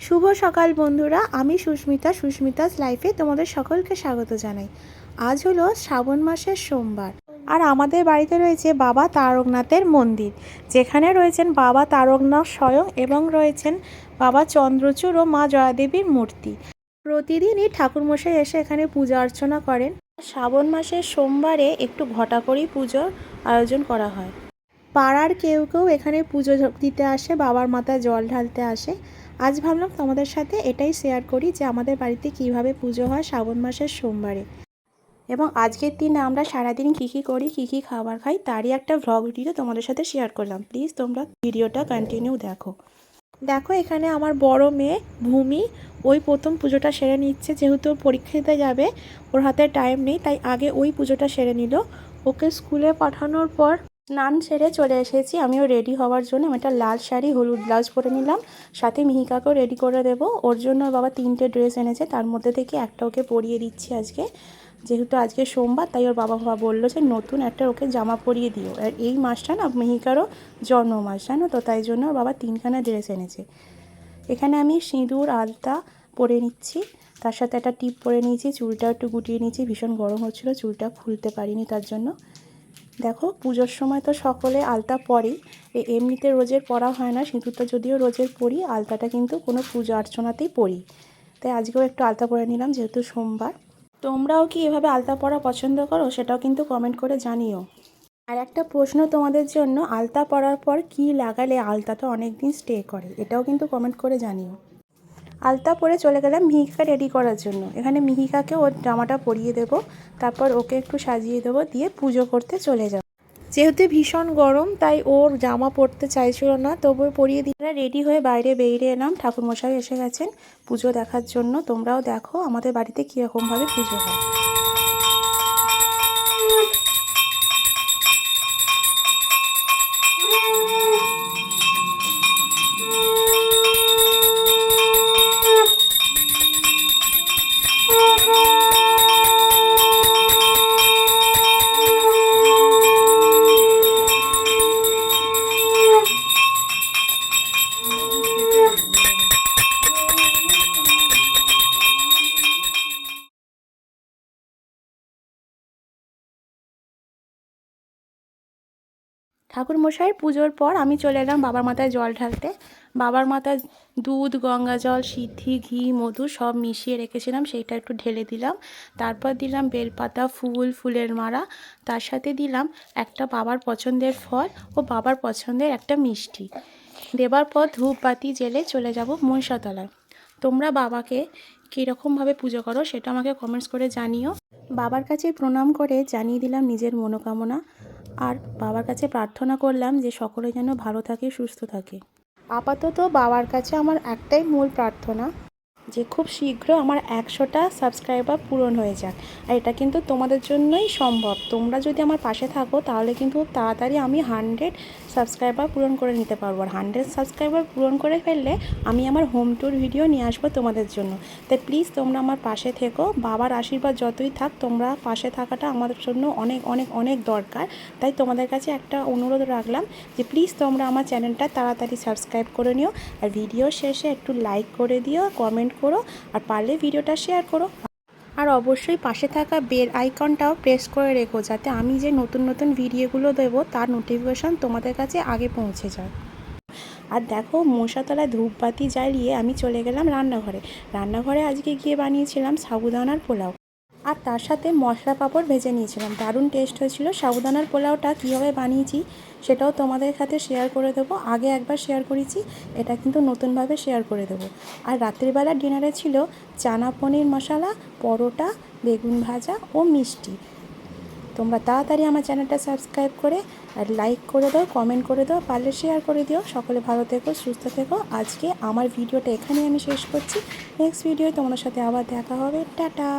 শুভ সকাল বন্ধুরা, আমি সুস্মিতা, সুস্মিতাস লাইফে তোমাদের সকলকে স্বাগত জানাই। আজ হলো শ্রাবণ মাসের সোমবার। আর আমাদের বাড়িতে রয়েছে বাবা তারকনাথের মন্দির, যেখানে রয়েছেন বাবা তারকনাথ স্বয়ং এবং রয়েছেন বাবা চন্দ্রচূড় ও মা জয়াদেবীর মূর্তি। প্রতিদিনই ঠাকুরমশাই এসে এখানে পূজা অর্চনা করেন। শ্রাবণ মাসের সোমবারে একটু ঘটা করেই পুজোর আয়োজন করা হয়। পাড়ার কেউ কেউ এখানে পুজো দিতে আসে, বাবার মাথায় জল ঢালতে আসে। আজ ভাবলাম তোমাদের সাথে এটাই শেয়ার করি যে আমাদের বাড়িতে কীভাবে পুজো হয় শ্রাবণ মাসের সোমবারে। এবং আজকের দিনে আমরা সারাদিন কী কী করি, কী কী খাবার খাই, তারই একটা ভ্লগ ভিডিও তোমাদের সাথে শেয়ার করলাম। প্লিজ তোমরা ভিডিওটা কন্টিনিউ দেখো। দেখো, এখানে আমার বড় মেয়ে ভূমি, ওই প্রথম পুজোটা সেরে নিচ্ছে, যেহেতু পরীক্ষা দিতে যাবে, ওর হাতে টাইম নেই, তাই আগে ওই পুজোটা সেরে নিল। ওকে স্কুলে পাঠানোর পর স্নান সেরে চলে এসেছি। আমিও রেডি হওয়ার জন্য আমি একটা লাল শাড়ি, হলুদ ব্লাউজ পরে নিলাম। সাথে মিহিকাকেও রেডি করে দেব। ওর জন্য বাবা তিনটে ড্রেস এনেছে। তার মধ্যে থেকে একটা ওকে পরিয়ে দিচ্ছি আজকে। যেহেতু আজকে সোমবার, তাই ওর বাবা বাবা বলল যে, নতুন একটা ওকে জামা পরিয়ে দিও। আর এই মাসটা না মিহিকারও জন্ম মাস জানো তো? তাই জন্য ওর বাবা তিনখানা ড্রেস এনেছে। এখানে আমি সিঁদুর, আলতা পরে নিচ্ছি। তার সাথে একটা টিপ পরে নিয়েছি। চুলটা একটু গুটিয়ে নিয়েছি। ভীষণ গরম হচ্ছিল। চুলটা খুলতে পারিনি তার জন্য। দেখো, পুজোর সময় তো সকলে আলতা পরেই। এমনিতে রোজের পরা হয় না, সিঁদুরটা যদিও রোজের পরি, আলতাটা কিন্তু কোনো পুজো অর্চনাতেই পরি। তাই আজকেও একটু আলতা পরে নিলাম, যেহেতু সোমবার। তোমরাও কি এভাবে আলতা পরা পছন্দ করো? সেটাও কিন্তু কমেন্ট করে জানিও। আর একটা প্রশ্ন তোমাদের জন্য, আলতা পরার পর কি লাগালে আলতাটা অনেক দিন স্টে করে? এটাও কিন্তু কমেন্ট করে জানিও। আলতা পরে চলে গেলাম মিহিকা রেডি করার জন্য। এখানে মিহিকাকে ওর জামাটা পরিয়ে দেব, তারপর ওকে একটু সাজিয়ে দেবো, দিয়ে পুজো করতে চলে যাব। যেহেতু ভীষণ গরম, তাই ওর জামা পরতে চাইছিল না, তবুও পরিয়ে দিয়ে রেডি হয়ে বাইরে বেরিয়ে এলাম, ঠাকুরমশাই এসে গেছেন পুজো দেখার জন্য। তোমরাও দেখো আমাদের বাড়িতে কীরকমভাবে পুজো হয়। ঠাকুর মশাইয়ের পুজোর পর আমি চলে এলাম বাবার মাথায় জল ঢালতে। বাবার মাথায় দুধ, গঙ্গা জল, সিদ্ধি, ঘি, মধু সব মিশিয়ে রেখেছিলাম, সেইটা একটু ঢেলে দিলাম। তারপর দিলাম বেলপাতা, ফুল, ফুলের মালা। তার সাথে দিলাম একটা বাবার পছন্দের ফল ও বাবার পছন্দের একটা মিষ্টি। দেবার পর ধূপ বাতি জেলে চলে যাব মনসাতলায়। তোমরা বাবাকে কীরকমভাবে পুজো করো সেটা আমাকে কমেন্টস করে জানিও। বাবার কাছে প্রণাম করে জানিয়ে দিলাম নিজের মনোকামনা। আর বাবার কাছে প্রার্থনা করলাম যে সকলে যেন ভালো থাকে, সুস্থ থাকে। আপাতত বাবার কাছে আমার একটাই মূল প্রার্থনা যে খুব শীঘ্র আমার একশোটা সাবস্ক্রাইবার পূরণ হয়ে যাক। আর এটা কিন্তু তোমাদের জন্যই সম্ভব। তোমরা যদি আমার পাশে থাকো, তাহলে কিন্তু তাড়াতাড়ি আমি হান্ড্রেড সাবস্ক্রাইবার পূরণ করে নিতে পারব। আর হান্ড্রেড সাবস্ক্রাইবার পূরণ করে ফেললে আমি আমার হোম ট্যুর ভিডিও নিয়ে আসব তোমাদের জন্য। তাই প্লিজ তোমরা আমার পাশে থেকো। বাবার আশীর্বাদ যতই থাক, তোমরা পাশে থাকাটা আমাদের জন্য অনেক অনেক অনেক দরকার। তাই তোমাদের কাছে একটা অনুরোধ রাখলাম যে প্লিজ তোমরা আমার চ্যানেলটা তাড়াতাড়ি সাবস্ক্রাইব করে নিও। আর ভিডিও শেষে একটু লাইক করে দিও কমেন্ট করো। আর পারলে ভিডিওটা শেয়ার করো। আর অবশ্যই পাশে থাকা বেল আইকনটাও প্রেস করে রেখো যাতে আমি যে নতুন নতুন ভিডিওগুলো দেবো, তার নোটিফিকেশান তোমাদের কাছে আগে পৌঁছে যায়। আর দেখো মশাতলায় ধূপবাতি জ্বালিয়ে আমি চলে গেলাম রান্নাঘরে। রান্নাঘরে আজকে গিয়ে বানিয়েছিলাম সাবুদানার পোলাও। আর তার সাথে মশলা পাঁপড় ভেজে নিয়েছিলাম। দারুণ টেস্ট হয়েছিল। সাবুদানার পোলাওটা কীভাবে বানিয়েছি সেটাও তোমাদের সাথে শেয়ার করে দেবো। আগে একবার শেয়ার করেছি, এটা কিন্তু নতুনভাবে শেয়ার করে দেবো। আর রাত্রিবেলা ডিনারে ছিল চানা পনির মশলা, পরোটা, বেগুন ভাজা ও মিষ্টি। তোমরা তাড়াতাড়ি আমার চ্যানেলটা সাবস্ক্রাইব করে আর লাইক করে দাও কমেন্ট করে দাও, পারলে শেয়ার করে দিও। সকলে ভালো থেকো, সুস্থ থেকো। আজকে আমার ভিডিওটা এখানেই আমি শেষ করছি। নেক্সট ভিডিও তোমাদের সাথে আবার দেখা হবে। টাটা!